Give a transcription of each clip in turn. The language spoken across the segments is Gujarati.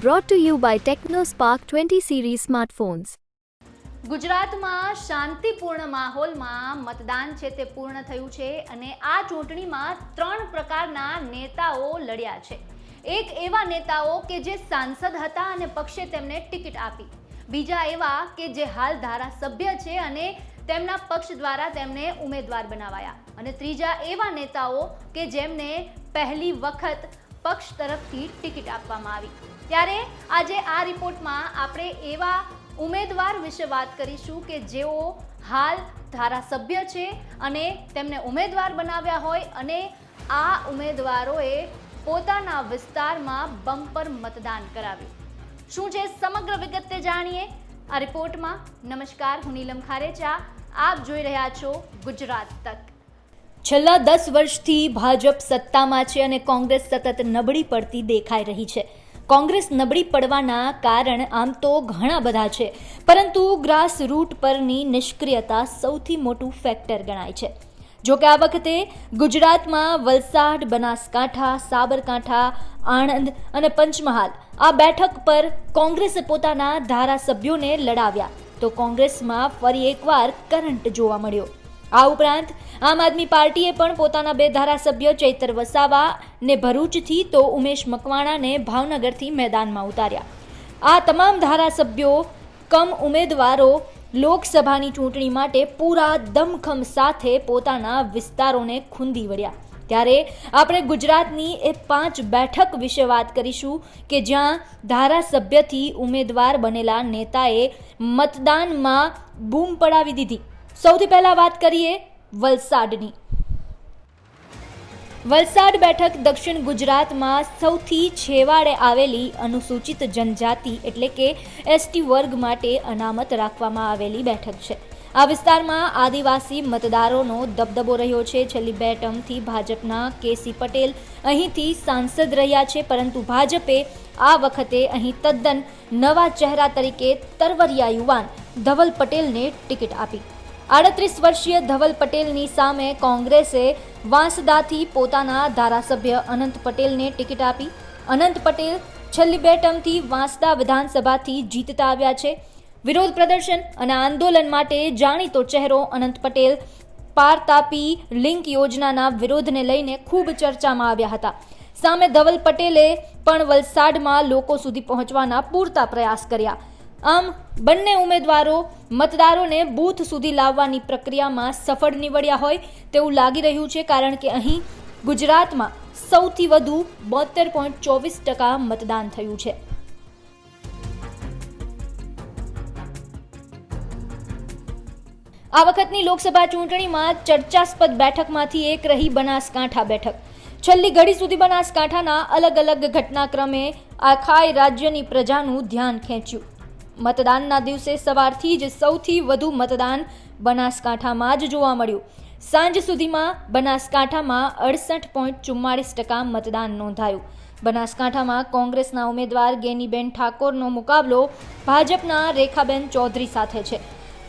Brought to you by TechnoSpark 20 series smartphones. ગુજરાતમાં શાંતિપૂર્ણ માહોલમાં મતદાન છે તે પૂર્ણ થયું છે અને આ ચૂંટણીમાં ત્રણ પ્રકારના નેતાઓ લડ્યા છે. એક એવા નેતાઓ કે જે સાંસદ હતા અને પક્ષે તેમને ટિકિટ આપી. બીજા એવા કે જે હાલ ધારાસભ્ય છે અને તેમના પક્ષ દ્વારા તેમને ઉમેદવાર બનાવાયા. અને ત્રીજા એવા નેતાઓ કે જેમને પહેલી વખત પક્ષ તરફથી ટિકિટ આપવામાં આવી. ત્યારે આજે આ રિપોર્ટમાં આપણે એવા ઉમેદવાર વિશે વાત કરીશું કે જેઓ હાલ ધારાસભ્ય છે અને તેમને ઉમેદવાર બનાવ્યા હોય અને આ ઉમેદવારોએ પોતાના વિસ્તારમાં બમ્પર મતદાન કરાવ્યું. શું છે સમગ્ર વિગત તે જાણીએ? આ રિપોર્ટમાં નમસ્કાર, હું નીલમ ખારેચા. આપ જોઈ રહ્યા છો ગુજરાત તક. છેલ્લા દસ વર્ષથી ભાજપ સત્તામાં છે અને કોંગ્રેસ સતત નબળી પડતી દેખાઈ રહી છે. કોંગ્રેસ નબળી પડવાના કારણ આમ તો ઘણા બધા છે. પરંતુ ગ્રાસ રૂટ પરની નિષ્ક્રિયતા સૌથી મોટું ફેક્ટર ગણાય છે. જો કે આ વખતે ગુજરાતમાં વલસાડ, બનાસકાંઠા, સાબરકાંઠા, આણંદ અને પંચમહાલ આ બેઠક પર કોંગ્રેસે પોતાના ધારાસભ્યોને લડાવ્યા. તો કોંગ્રેસમાં ફરી એકવાર કરંટ જોવા મળ્યો. આ ઉપરાંત, આમ આદમી પાર્ટીએ પણ પોતાના બે ધારાસભ્ય ચૈતર વસાવા ને ભરૂચથી તો ઉમેશ મકવાણાને ભાવનગરથી મેદાનમાં ઉતાર્યા. આ તમામ ધારાસભ્યો, કમ ઉમેદવારો લોકસભાની ચૂંટણી માટે પૂરા દમખમ સાથે પોતાના વિસ્તારોને ખૂંદી વળ્યા. ત્યારે આપણે ગુજરાતની એ પાંચ બેઠક વિશે વાત કરીશું કે જ્યાં ધારાસભ્યથી ઉમેદવાર બનેલા નેતાએ મતદાનમાં બૂમ પડાવી દીધી. સૌથી પહેલા વાત કરીએ વલસાડની. વલસાડ બેઠક દક્ષિણ ગુજરાતમાં સૌથી છેવાડે આવેલી અનુસૂચિત જનજાતિ એટલે કે એસટી વર્ગ માટે અનામત રાખવામાં આવેલી બેઠક છે. આ વિસ્તારમાં આદિવાસી મતદારોનો દબદબો રહ્યો છે. છેલ્લી બે ટર્મથી ભાજપના કેસી પટેલ અહીંથી સાંસદ રહ્યા છે, પરંતુ ભાજપે આ વખતે અહીં તદ્દન નવા ચહેરા તરીકે તરવરિયા યુવાન ધવલ પટેલને ટિકિટ આપી. આડત્રીસ વર્ષીય ધવલ પટેલની સામે કોંગ્રેસે વાંસદાથી પોતાના ધારાસભ્ય અનંત પટેલને ટિકિટ આપી. અનંત પટેલ છેલ્લી બે ટર્મથી વાંસદા વિધાનસભાથી જીતતા આવ્યા છે. વિરોધ પ્રદર્શન અને આંદોલન માટે જાણીતો ચહેરો અનંત પટેલ પાર તાપી લિંક યોજનાના વિરોધને લઈને ખૂબ ચર્ચામાં આવ્યા હતા. સામે ધવલ પટેલે પણ વલસાડમાં લોકો સુધી પહોંચવાના પૂરતા પ્રયાસ કર્યા. આમ, બંને ઉમેદવારો મતદારોને બૂથ સુધી લાવવાની પ્રક્રિયામાં સફળ નીવડ્યા હોય તેવું લાગી રહ્યું છે, કારણ કે અહીં ગુજરાતમાં સૌથી વધુ બોતેર પોઈન્ટ ચોવીસ ટકા મતદાન થયું છે. આ વખતની લોકસભા ચૂંટણીમાં ચર્ચાસ્પદ બેઠકમાંથી એક રહી બનાસકાંઠા બેઠક. છેલ્લી ઘડી સુધી બનાસકાંઠાના અલગ અલગ ઘટનાક્રમે આખાય રાજ્યની પ્રજાનું ધ્યાન ખેંચ્યું. મતદાનના દિવસે સવારથી જ સૌથી વધુ મતદાન બનાસકાંઠામાં જ જોવા મળ્યું. સાંજ સુધીમાં બનાસકાંઠામાં અડસઠ પોઈન્ટ ચુમ્માળીસ ટકા મતદાન નોંધાયું. બનાસકાંઠામાં કોંગ્રેસના ઉમેદવાર ગેનીબેન ઠાકોરનો મુકાબલો ભાજપના રેખાબેન ચૌધરી સાથે છે.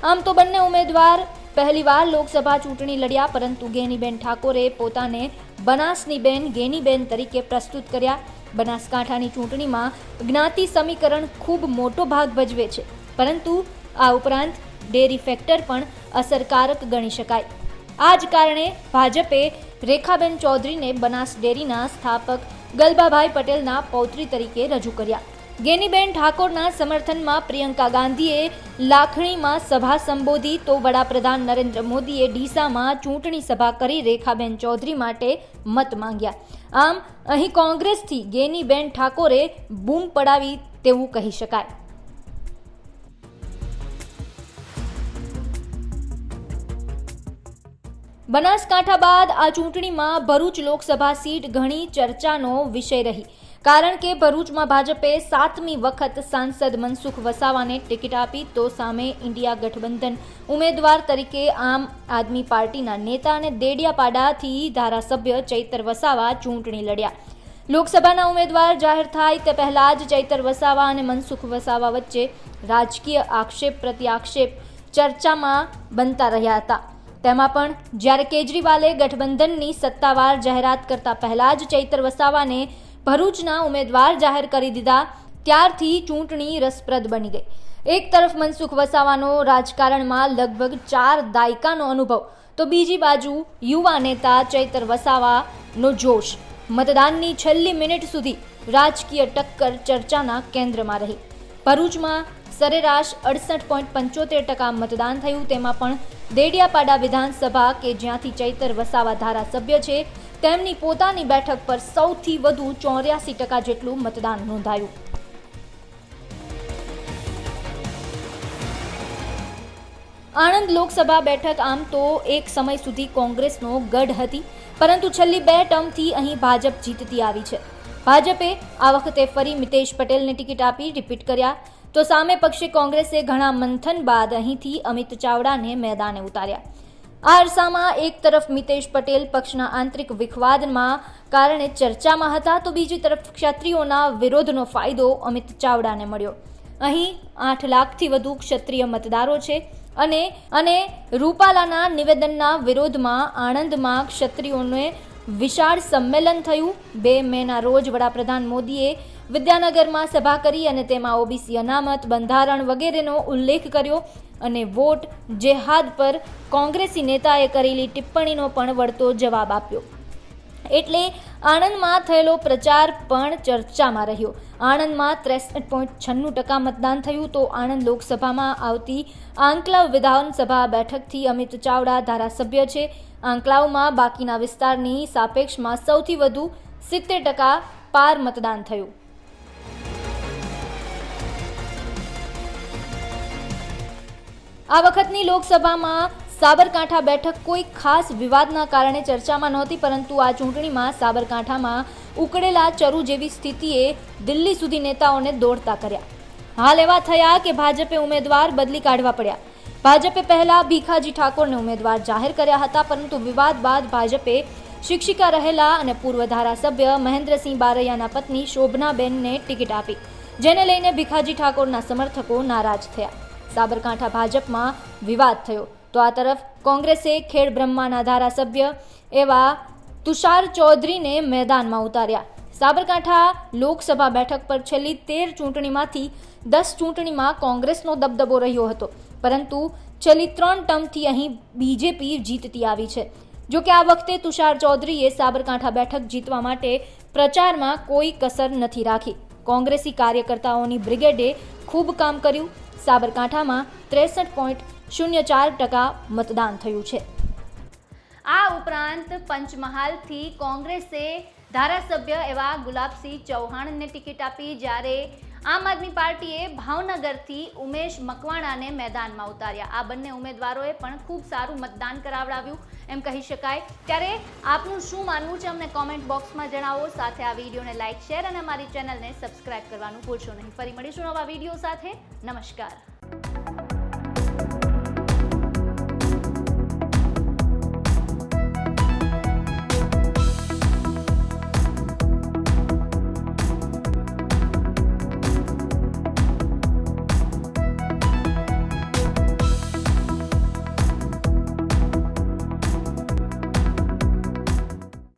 આમ તો બંને ઉમેદવાર પહેલીવાર લોકસભા ચૂંટણી લડ્યા, પરંતુ ગેનીબેન ઠાકોરે પોતાને બનાસની બેન ગેનીબેન તરીકે પ્રસ્તુત કર્યા. બનાસકાંઠાની ચૂંટણીમાં જ્ઞાતિ સમીકરણ ખૂબ મોટો ભાગ ભજવે છે. પરંતુ આ ઉપરાંત ડેરી ફેક્ટર પણ અસરકારક ગણી શકાય. આ જ કારણે ભાજપે રેખાબેન ચૌધરીને બનાસ ડેરીના સ્થાપક ગલબાભાઈ પટેલના પૌત્રી તરીકે રજૂ કર્યા. ગેનીબેન ઠાકોરના સમર્થનમાં પ્રિયંકા ગાંધીએ લાખણીમાં સભા સંબોધી તો વડાપ્રધાન નરેન્દ્ર મોદીએ ડીસામાં ચૂંટણી સભા કરી રેખાબેન ચૌધરી માટે મત માંગ્યા. આમ, અહીં કોંગ્રેસથી ગેનીબેન ઠાકોરે બૂમ પડાવી તેવું કહી શકાય. બનાસકાંઠા બાદ આ ચૂંટણીમાં ભરૂચ લોકસભા સીટ ઘણી ચર્ચાનો વિષય રહી. કારણ કે ભરૂચમાં ભાજપે સાતમી વખત સાંસદ મનસુખ વસાવાને ટિકિટ આપી, તો સામે ઇન્ડિયા ગઠબંધન ઉમેદવાર તરીકે આમ આદમી પાર્ટીના નેતા અને દેડિયાપાડાથી ધારાસભ્ય ચૈતર વસાવા ચૂંટણી લડ્યા. લોકસભાના ઉમેદવાર જાહેર થાય તે પહેલા જ ચૈતર વસાવા અને મનસુખ વસાવા વચ્ચે રાજકીય આક્ષેપ પ્રતિ આક્ષેપ ચર્ચામાં બનતા રહ્યા હતા. તેમાં પણ જ્યારે કેજરીવાલે ગઠબંધનની સત્તાવાર જાહેરાત કરતા પહેલા જ ચૈતર વસાવાને ભરૂચના ઉમેદવાર જાહેર કરી દીધા, ત્યારથી ચૂંટણી રસપ્રદ બની ગઈ. એક તરફ મનસુખ વસાવાનો રાજકારણમાં લગભગ ચાર દાયકાનો અનુભવ, તો બીજી બાજુ યુવા નેતા ચૈતર વસાવાનો જોશ. મતદાનની છેલ્લી મિનિટ સુધી રાજકીય ટક્કર ચર્ચાના કેન્દ્રમાં રહી. ભરૂચમાં સરેરાશ અડસઠ પોઈન્ટ પંચોતેર ટકા મતદાન થયું, તેમાં પણ દેડિયાપાડા વિધાનસભા કે જ્યાંથી ચૈતર વસાવા ધારાસભ્ય છે તેમની પોતાની બેઠક પર સૌથી વધુ ચોર્યાસી ટકા જેટલું મતદાન નોંધાયું. આણંદ લોકસભા બેઠક આમ તો એક સમય સુધી કોંગ્રેસનો ગઢ હતી, પરંતુ છેલ્લી બે ટર્મથી અહીં ભાજપ જીતતી આવી છે. ભાજપે આ વખતે ફરી મિતેશ પટેલને ટિકિટ આપી રિપીટ કર્યા. તો સામે પક્ષે કોંગ્રેસે ઘણા મંથન બાદ અહીંથી અમિત ચાવડાને મેદાને ઉતાર્યા. આ અરસામાં એક તરફ મિતેશ પટેલ પક્ષના આંતરિક વિખવાદમાં કારણે ચર્ચામાં હતા, તો બીજી તરફ ક્ષત્રિયોના વિરોધનો ફાયદો અમિત ચાવડાને મળ્યો. અહીં આઠ લાખથી વધુ ક્ષત્રિય મતદારો છે અને અને રૂપાલાના નિવેદનના વિરોધમાં આણંદમાં ક્ષત્રિયોને વિશાળ સંમેલન થયું. બે મેના રોજ વડાપ્રધાન મોદીએ વિદ્યાનગરમાં સભા કરી અને તેમાં ઓબીસી અનામત, બંધારણ વગેરેનો ઉલ્લેખ કર્યો અને વોટ જેહાદ પર કોંગ્રેસી નેતાએ કરેલી ટિપ્પણીનો પણ વળતો જવાબ આપ્યો. એટલે આણંદમાં થયેલો પ્રચાર પણ ચર્ચામાં રહ્યો. આણંદમાં ત્રેસઠ પોઈન્ટ છન્નું ટકા મતદાન થયું તો આણંદ લોકસભામાં આવતી આંકલાવ વિધાનસભા બેઠકથી અમિત ચાવડા ધારાસભ્ય છે. આંકલાવમાં બાકીના વિસ્તારની સાપેક્ષમાં સૌથી વધુ સિત્તેર ટકા પાર મતદાન થયું. આ વખતની લોકસભામાં સાબરકાંઠા બેઠક કોઈ ખાસ વિવાદના કારણે ચર્ચામાં નહોતી, પરંતુ આ ચૂંટણીમાં સાબરકાંઠામાં ઉકળેલા ચરુ જેવી સ્થિતિએ દિલ્હી સુધી નેતાઓને દોડતા કર્યા. હાલ એવા થયા કે ભાજપે ઉમેદવાર બદલી કાઢવા પડ્યા. ભાજપે પહેલા ભીખાજી ઠાકોરને ઉમેદવાર જાહેર કર્યા હતા, પરંતુ વિવાદ બાદ ભાજપે શિક્ષિકા રહેલા અને પૂર્વ ધારાસભ્ય મહેન્દ્રસિંહ બારૈયાના પત્ની શોભનાબેનને ટિકિટ આપી, જેને લઈને ભીખાજી ઠાકોરના સમર્થકો નારાજ થયા. સાબરકાંઠા ભાજપમાં વિવાદ થયો. તો આ તરફ કોંગ્રેસે ખેડ બ્રહ્માના ધારાસભ્ય એવા તુષાર ચૌધરીને મેદાનમાં ઉતાર્યા. સાબરકાંઠા લોકસભા બેઠક પર છેલ્લી તેર ચૂંટણીમાંથી દસ ચૂંટણીમાં કોંગ્રેસનો દબદબો રહ્યો હતો. પરંતુ છેલ્લી ત્રણ ટર્મથી અહીં બીજેપી જીતતી આવી છે. જો કે આ વખતે તુષાર ચૌધરીએ સાબરકાંઠા બેઠક જીતવા માટે પ્રચારમાં કોઈ કસર નથી રાખી. કોંગ્રેસી કાર્યકર્તાઓની બ્રિગેડે ખૂબ કામ કર્યું. સાબરકાંઠામાં ત્રેસઠ પોઈન્ટ શૂન્ય ચાર ટકા મતદાન થયું છે. આ ઉપરાંત પંચમહાલથી કોંગ્રેસે ધારાસભ્ય એવા ગુલાબસિંહ ચૌહાણને ટિકિટ આપી, જ્યારે આમ આદમી પાર્ટીએ ભાવનગરથી ઉમેશ મકવાણાને મેદાનમાં ઉતાર્યા. આ બંને ઉમેદવારોએ પણ ખૂબ સારું મતદાન કરાવડાવ્યું, એમ કહી શકાય. ત્યારે આપનું શું માનવું છે, અમને કોમેન્ટ બોક્સમાં જણાવો. સાથે આ વિડીયોને લાઇક શેર અને અમારી ચેનલને સબસ્ક્રાઇબ કરવાનું ભૂલશો નહીં. ફરી મળીશું નવા વીડિયો સાથે. નમસ્કાર.